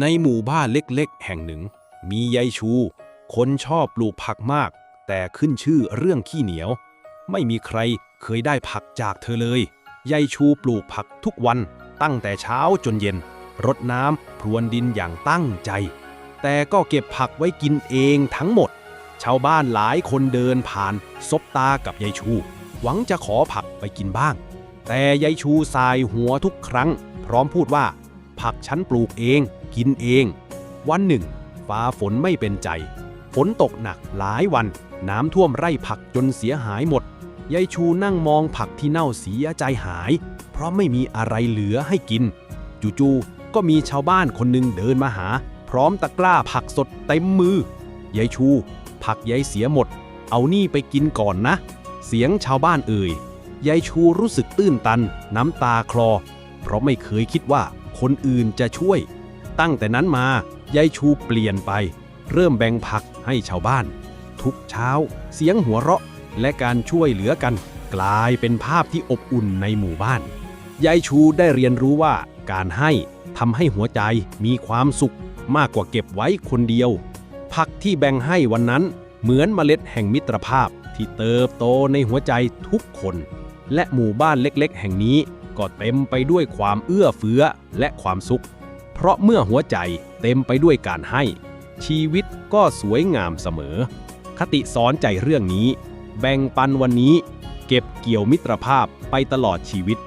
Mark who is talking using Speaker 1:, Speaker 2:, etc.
Speaker 1: ในหมู่บ้านเล็กๆ แห่งหนึ่ง มียายชู คนชอบปลูกผักมาก แต่ขึ้นชื่อเรื่องขี้เหนียว ไม่มีใครเคยได้ผักจากเธอเลย ยายชูปลูกผักทุกวันตั้งแต่เช้าจนเย็น รดน้ำพรวนดินอย่างตั้งใจ แต่ก็เก็บผักไว้กินเองทั้งหมด ชาวบ้านหลายคนเดินผ่านซบตากับยายชู หวังจะขอผักไปกินบ้าง แต่ยายชูสายหัวทุกครั้ง พร้อมพูดว่า ผักฉันปลูกเอง กินเอง วันหนึ่ง ฟ้าฝนไม่เป็นใจ ฝนตกหนักหลายวัน น้ำท่วมไร่ผักจนเสียหายหมด ยายชูนั่งมองผักที่เน่าเสียใจหาย เพราะไม่มีอะไรเหลือให้กิน จู่ๆก็มีชาวบ้านคนหนึ่งเดินมาหา พร้อมตะกร้าผักสดเต็มมือ ยายชู ผักยายเสียหมด เอานี่ไปกินก่อนนะ เสียงชาวบ้านเอ่ยยายชูรู้สึกตื้นตัน น้ำตาคลอ เพราะไม่เคยคิดว่า คนอื่นจะช่วย ตั้งแต่นั้นมายายชูเปลี่ยนไป เริ่มแบ่งผักให้ชาวบ้าน ทุกเช้า เสียงหัวเราะและการช่วยเหลือกัน กลายเป็นภาพที่อบอุ่นในหมู่บ้านยายชูได้เรียนรู้ว่าการให้ทำให้หัวใจมีความสุขมากกว่าเก็บไว้คนเดียว ผักที่แบ่งให้วันนั้นเหมือนเมล็ดแห่งมิตรภาพที่เติบโตในหัวใจทุกคน และหมู่บ้านเล็กๆ แห่งนี้ ก็เต็มไปด้วยความเอื้อเฟื้อและความสุข เพราะเมื่อหัวใจเต็มไปด้วยการให้ ชีวิตก็สวยงามเสมอ คติสอนใจเรื่องนี้ แบ่งปันวันนี้ เก็บเกี่ยวมิตรภาพไปตลอดชีวิต